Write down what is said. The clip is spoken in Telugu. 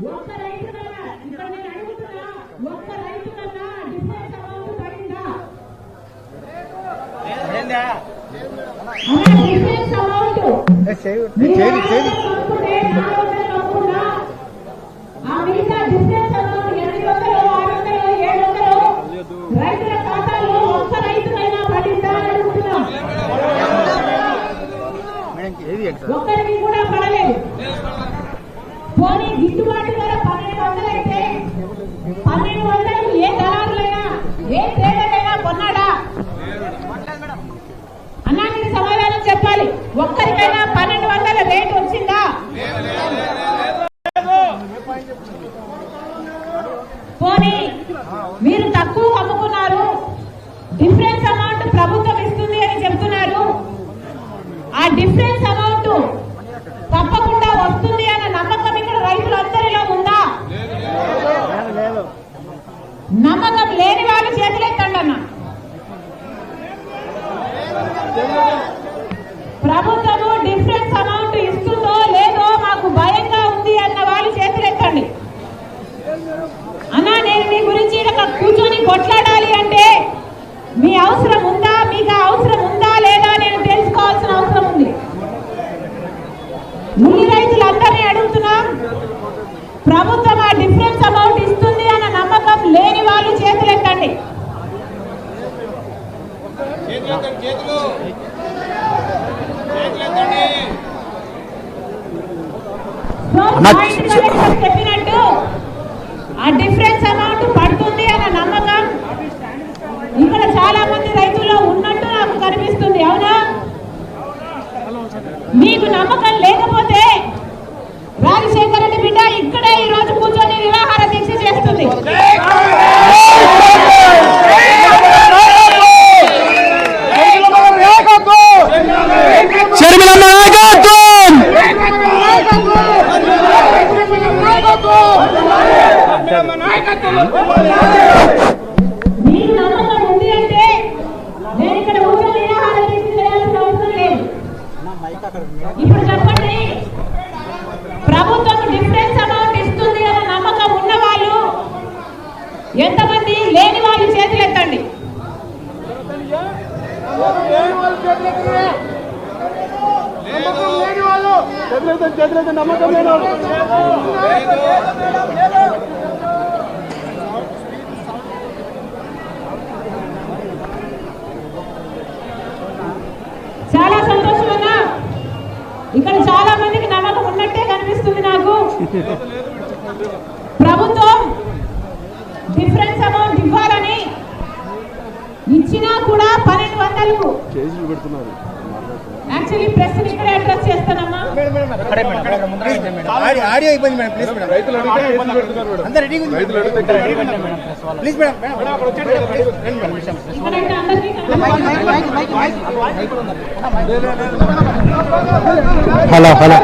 ఇక్కడ నేను అడుగుతున్నా ఒక్క డిఫరెన్స్ అమౌంట్ పడిందా? రైతుల ఖాతాలో ఒక్క ఏది ఎగ్జామ్ ఒక్కరికి కూడా పడలేదు. పోనీ గిట్టుబాటు ధర పన్నెండు వందలు అయితే పన్నెండు వందలు ఏ దళారులైనా ప్రభుత్వం ఇస్తుంది అని చెప్తున్నారు ఆ డిఫరెన్స్ అమౌంట్ తప్పకుండా వస్తుంది అన్న నమ్మకం ఇక్కడ రైతులందరిలో ఉందా? నమ్మకం లేని వాళ్ళు చేతులెత్తండి అన్న ప్రభుత్వము డిఫరెన్స్ అమౌంట్ ఇస్తుందో లేదో మాకు భయంగా ఉంది అన్న వాళ్ళు చేతులెత్తండి అన్నా నేను మీ గురించి ఇక్కడ కూర్చొని కొట్లాడాలి అంటే మీ అవసరం ఉందా? మీకు ఆ అవసరం ఉందా లేదా నేను తెలుసుకోవాల్సిన అవసరం ఉంది. ఉల్లి రైతులందరినీ అడుగుతున్నా ప్రభుత్వం ఆ డిఫరెన్స్ అమౌంట్ ఇస్తుంది అన్న నమ్మకం లేని వాళ్ళు చేతులెత్తండి చెప్పినట్టు ఆ డిఫరెన్స్ అమౌంట్ పడుతుంది అన్న నమ్మకం ఇక్కడ చాలా మంది రైతుల్లో ఉన్నట్టు నాకు కనిపిస్తుంది అవునా మీకు నమ్మకం లేకపోతే రాజశేఖర రెడ్డి బిడ్డ ఇక్కడే ఈ రోజు కూర్చొని నిరాహార దీక్ష చేస్తుంది. నాయకత్వం మీకు నమ్మకం ఉంది అంటే నేను ఇక్కడ కూర్చొని నిరాహార దీక్ష చేయాల్సిన అవసరం లేదు ఇప్పుడు చెప్పండి. ప్రభుత్వం డిఫరెన్స్ అమౌంట్ ఇస్తుంది అన్న నమ్మకం ఉన్న వాళ్ళు ఎంతమంది లేని వాళ్ళు. చేతులు ఎత్తండి చాలా సంతోషం అన్నా ఇక్కడ చాలా మందికి నమ్మకం ఉన్నట్టే కనిపిస్తుంది నాకు. ప్రభుత్వం డిఫరెన్స్ అమౌంట్ ఇవ్వాలని ఇచ్చినా కూడా పన్నెండు వందలు. యాక్చువల్లీ ప్రెస్ ఇక్కడ అడ్రస్ చేస్తానమ్మా. ఆడియో ఆడియో అయిపోయింది మేడం ప్లీజ్ మేడం. రైతులు అందరు రెడీగా ఉంది ప్లీజ్ మేడం ఇక్కడంటే అందరికీ హలో హలో.